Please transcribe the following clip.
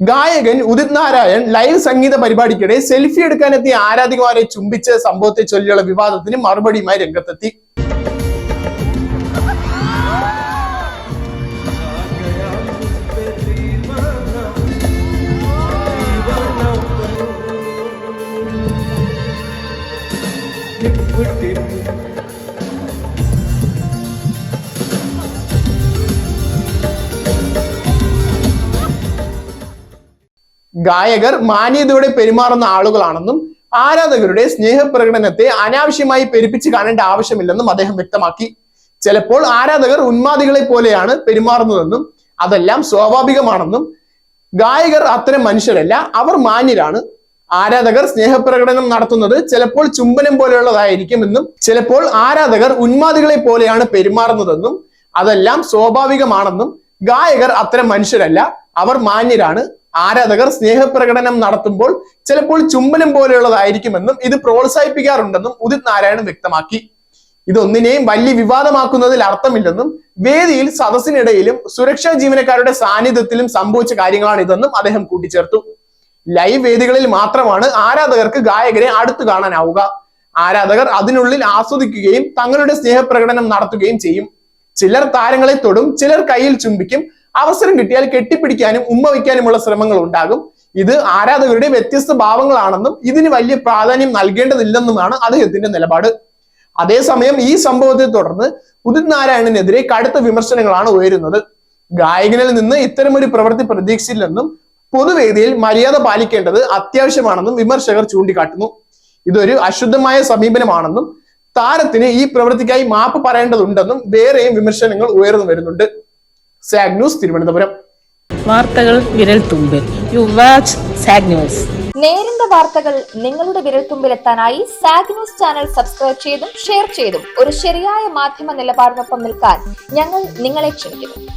ഗായകൻ ഉദിത് നാരായൺ ലൈവ് സംഗീത പരിപാടിക്കിടെ സെൽഫി എടുക്കാനെത്തിയ ആരാധികമാരെ ചുംബിച്ച സംഭവത്തെ ചൊല്ലിയുള്ള വിവാദത്തിന് മറുപടിയുമായി രംഗത്തെത്തി. ഗായകർ മാന്യതയോടെ പെരുമാറുന്ന ആളുകളാണെന്നും ആരാധകരുടെ സ്നേഹപ്രകടനത്തെ അനാവശ്യമായി പെരുപ്പിച്ച് കാണേണ്ട ആവശ്യമില്ലെന്നും അദ്ദേഹം വ്യക്തമാക്കി. ചിലപ്പോൾ ആരാധകർ ഉന്മാദികളെ പോലെയാണ് പെരുമാറുന്നതെന്നും അതെല്ലാം സ്വാഭാവികമാണെന്നും ഗായകർ അത്തരം മനുഷ്യരല്ല അവർ മാന്യരാണ്. ആരാധകർ സ്നേഹപ്രകടനം നടത്തുന്നത് ചിലപ്പോൾ ചുംബനം പോലെയുള്ളതായിരിക്കുമെന്നും ചിലപ്പോൾ ആരാധകർ ഉന്മാദികളെ പോലെയാണ് പെരുമാറുന്നതെന്നും അതെല്ലാം സ്വാഭാവികമാണെന്നും ഗായകർ അത്തരം മനുഷ്യരല്ല അവർ മാന്യരാണ്. ആരാധകർ സ്നേഹപ്രകടനം നടത്തുമ്പോൾ ചിലപ്പോൾ ചുംബനം പോലെയുള്ളതായിരിക്കുമെന്നും ഇത് പ്രോത്സാഹിപ്പിക്കാറുണ്ടെന്നും ഉദിത് നാരായണൻ വ്യക്തമാക്കി. ഇതൊന്നിനെയും വലിയ വിവാദമാക്കുന്നതിൽ അർത്ഥമില്ലെന്നും വേദിയിൽ സദസ്സിനിടയിലും സുരക്ഷാ ജീവനക്കാരുടെ സാന്നിധ്യത്തിലും സംഭവിച്ച കാര്യങ്ങളാണ് ഇതെന്നും അദ്ദേഹം കൂട്ടിച്ചേർത്തു. ലൈവ് വേദികളിൽ മാത്രമാണ് ആരാധകർക്ക് ഗായകരെ അടുത്തു കാണാനാവുക. ആരാധകർ അതിനുള്ളിൽ ആസ്വദിക്കുകയും തങ്ങളുടെ സ്നേഹപ്രകടനം നടത്തുകയും ചെയ്യും. ചിലർ താരങ്ങളെ തൊടും ചിലർ കയ്യിൽ ചുംബിക്കും. അവസരം കിട്ടിയാൽ കെട്ടിപ്പിടിക്കാനും ഉമ്മ വയ്ക്കാനുമുള്ള ശ്രമങ്ങൾ ഉണ്ടാകും. ഇത് ആരാധകരുടെ വ്യത്യസ്ത ഭാവങ്ങളാണെന്നും ഇതിന് വലിയ പ്രാധാന്യം നൽകേണ്ടതില്ലെന്നുമാണ് അദ്ദേഹത്തിന്റെ നിലപാട്. അതേസമയം ഈ സംഭവത്തെ തുടർന്ന് ഉദിത് നാരായണനെതിരെ കടുത്ത വിമർശനങ്ങളാണ് ഉയരുന്നത്. ഗായകനിൽ നിന്ന് ഇത്തരമൊരു പ്രവൃത്തി പ്രതീക്ഷിച്ചില്ലെന്നും പൊതുവേദിയിൽ മര്യാദ പാലിക്കേണ്ടത് അത്യാവശ്യമാണെന്നും വിമർശകർ ചൂണ്ടിക്കാട്ടുന്നു. ഇതൊരു അശുദ്ധമായ സമീപനമാണെന്നും താരത്തിന് ഈ പ്രവൃത്തിക്കായി മാപ്പ് പറയേണ്ടതുണ്ടെന്നും വേറെയും വിമർശനങ്ങൾ ഉയർന്നു വരുന്നുണ്ട്. സാഗ് ന്യൂസ് തിരുവനന്തപുരം. വാർത്തകൾ വിരൽ തുമ്പിൽ. യു വാച്ച് സാഗ് ന്യൂസ് നേരിന്റെ വാർത്തകൾ നിങ്ങളുടെ വിരൽത്തുമ്പിലെത്താനായി സാഗ് ന്യൂസ് ചാനൽ സബ്സ്ക്രൈബ് ചെയ്തും ഷെയർ ചെയ്തും. ഒരു ശരിയായ മാധ്യമ നിലപാടിനൊപ്പം നിൽക്കാൻ ഞങ്ങൾ നിങ്ങളെ ക്ഷണിക്കുന്നു.